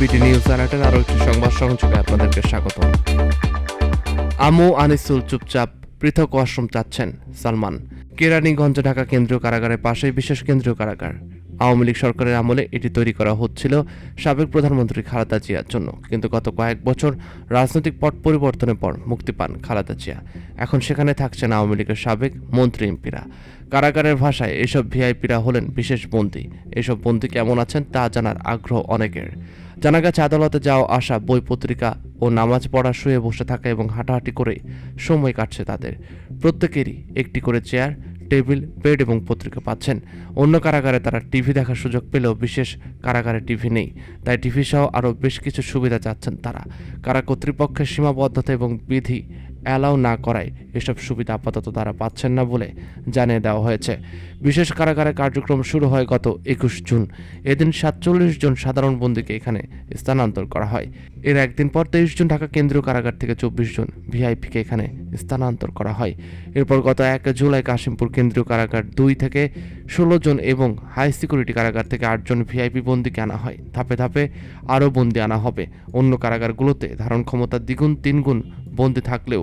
বিটি নিউজ আলার্টের আরও একটি সংবাদ সংযোগে আপনাদেরকে স্বাগত আমু আনিসুল চুপচাপ পৃথক ওয়াশরুম চাচ্ছেন সালমান। কেরানীগঞ্জ ঢাকা কেন্দ্রীয় কারাগারের পাশেই বিশেষ কেন্দ্রীয় কারাগার। আওয়ামী লীগ সরকারের আমলে এটি তৈরি করা হচ্ছিল সাবেক প্রধানমন্ত্রী খালেদা জিয়ার জন্য। কিন্তু গত কয়েক বছর রাজনৈতিক পট পরিবর্তনের পর মুক্তি পান খালেদা জিয়া। এখন সেখানে থাকছেন আওয়ামী লীগের সাবেক মন্ত্রী এমপিরা। কারাগারের ভাষায় এসব ভিআইপিরা হলেন বিশেষ বন্দী। এসব বন্দী কেমন আছেন তা জানার আগ্রহ অনেকের। জানা গেছে, আদালতে যাওয়া আসা বই পত্রিকা ও নামাজ পড়া, শুয়ে বসে থাকা এবং হাঁটাহাঁটি করে সময় কাটছে তাদের। প্রত্যেকেরই একটি করে চেয়ার টেবিল, বেড এবং পত্রিকা পাচ্ছেন। অন্য কারাগারে তারা টিভি দেখার সুযোগ পেলেও বিশেষ কারাগারে টিভি নেই। তাই টিভি সহ আরও বেশ কিছু সুবিধা চাচ্ছেন তারা। কারা কর্তৃপক্ষের সীমাবদ্ধতা এবং বিধি অ্যালাউ না করায় এসব সুবিধা আপাতত তারা পাচ্ছেন না বলে জানিয়ে দেওয়া হয়েছে। বিশেষ কারাগারে কার্যক্রম শুরু হয় গত একুশ জুন। এদিন সাতচল্লিশ জন সাধারণ বন্দীকে এখানে স্থানান্তর করা হয়। এর একদিন পর তেইশ জন ঢাকা কেন্দ্রীয় কারাগার থেকে চব্বিশ জন ভিআইপিকে এখানে স্থানান্তর করা হয়। এরপর গত এক জুলাই কাশিমপুর কেন্দ্রীয় কারাগার দুই থেকে ষোলো জন এবং হাই সিকিউরিটি কারাগার থেকে আটজন ভিআইপি বন্দীকে আনা হয়। ধাপে ধাপে আরও বন্দি আনা হবে। অন্য কারাগারগুলোতে ধারণ ক্ষমতা দ্বিগুণ তিনগুণ বন্দি থাকলেও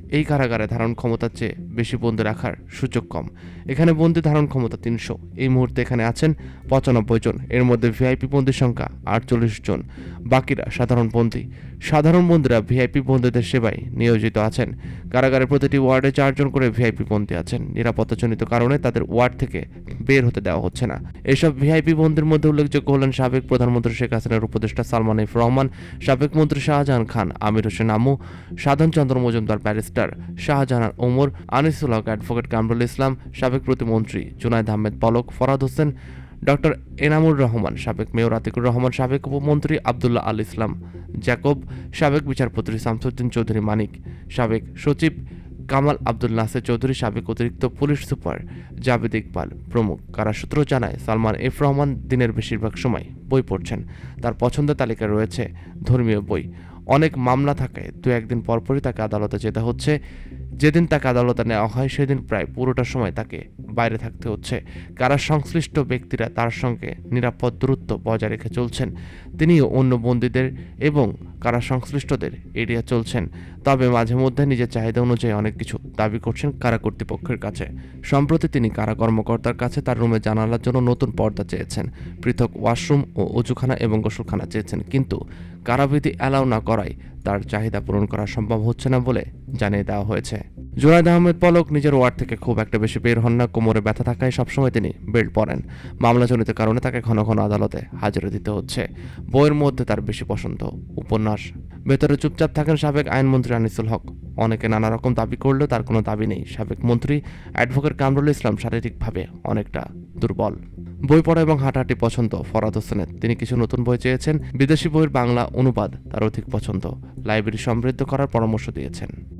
এই কারাগারে ধারণ ক্ষমতার চেয়ে বেশি বন্দি রাখার সুযোগ কম। এখানে বন্দী ধারণ ক্ষমতা তিনশো। এই মুহূর্তে এখানে আছেন পঁচানব্বই জন। এর মধ্যে ভিআইপি বন্দির সংখ্যা আটচল্লিশ জন। বাকিরা সাধারণ বন্দী। সাধারণ বন্দীরা ভিআইপি বন্দীদের সেবায় নিয়োজিত আছেন। কারাগারের প্রতিটি ওয়ার্ডে চারজন করে ভিআইপি বন্দী আছেন। নিরাপত্তাজনিত কারণে তাদের ওয়ার্ড থেকে বের হতে দেওয়া হচ্ছে না। এসব ভিআইপি বন্দীর মধ্যে উল্লেখযোগ্য হলেন সাবেক প্রধানমন্ত্রী শেখ হাসিনার উপদেষ্টা সালমান এফ রহমান, সাবেক মন্ত্রী শাহজাহান খান, আমির হোসেন আমু সাধন চন্দ্র মজুমদার ব্যারিস্টার শাহজাহান ওমর আনিসুল হক অ্যাডভোকেট কামরুল ইসলাম সাবেক প্রতিমন্ত্রী জুনায়দ আহমেদ পলক ফরাদ হোসেন ডক্টর এনামুর রহমান সাবেক মেয়র আতিকুর রহমান সাবেক উপমন্ত্রী আবদুল্লাহ আল ইসলাম জ্যাকব সাবেক বিচারপতি শামসুদ্দিন চৌধুরী মানিক সাবেক সচিব কামাল আব্দুল নাসের চৌধুরী সাবেক অতিরিক্ত পুলিশ সুপার জাভেদ ইকবাল প্রমুখ কারাসূত্র জানায় সালমান এফ রহমান দিনের বেশিরভাগ সময় বই পড়ছেন তার পছন্দের তালিকায় রয়েছে ধর্মীয় বই অনেক মামলা থাকায় দু একদিন পরপরই তাকে আদালতে যেতে হচ্ছে। যেদিন তাকে আদালতে নেওয়া হয়, সেদিন প্রায় পুরোটা সময় তাকে বাইরে থাকতে হচ্ছে। কারা সংশ্লিষ্ট ব্যক্তিরা তার সঙ্গে নিরাপদ দূরত্ব বজায় রেখে চলছেন, তিনিও অন্য বন্দীদের এবং কারা সংশ্লিষ্টদের এড়িয়ে চলছেন। তবে মাঝে মধ্যে নিজের চাহিদা অনুযায়ী অনেক কিছু দাবি করছেন কারা কর্তৃপক্ষের কাছে। সম্প্রতি তিনি কারা কর্মকর্তার কাছে তার রুমে জানালার জন্য নতুন পর্দা চেয়েছেন। পৃথক ওয়াশরুম ও অজুখানা এবং গোসলখানা চেয়েছেন, কিন্তু কারাবিধি অ্যালাউ না করায় তার চাহিদা পূরণ করা সম্ভব হচ্ছে না বলে জানিয়ে দেওয়া হয়েছে। জুনায়দ আহমেদ পলক নিজের ওয়ার্ড থেকে খুব একটা বেশি বের হন না, কোমরে ব্যথা থাকায় সবসময় তিনি বেল্ট পরেন। মামলাজনিত কারণে তাকে ঘন ঘন আদালতে হাজিরা দিতে হচ্ছে। বইয়ের মধ্যে তার বেশি পছন্দ উপন্যাস। ভেতরে চুপচাপ থাকেন সাবেক আইনমন্ত্রী আনিসুল হক। অনেকে নানা রকম দাবি করলেও তার কোনো দাবি নেই। সাবেক মন্ত্রী অ্যাডভোকেট কামরুল ইসলাম শারীরিকভাবে অনেকটা দুর্বল। বই পড়া এবং হাঁটাহাঁটি পছন্দ ফরাদ হোসেনের। তিনি কিছু নতুন বই চেয়েছেন। বিদেশি বইয়ের বাংলা অনুবাদ তার অধিক পছন্দ। লাইব্রেরি সমৃদ্ধ করার পরামর্শ দিয়েছেন।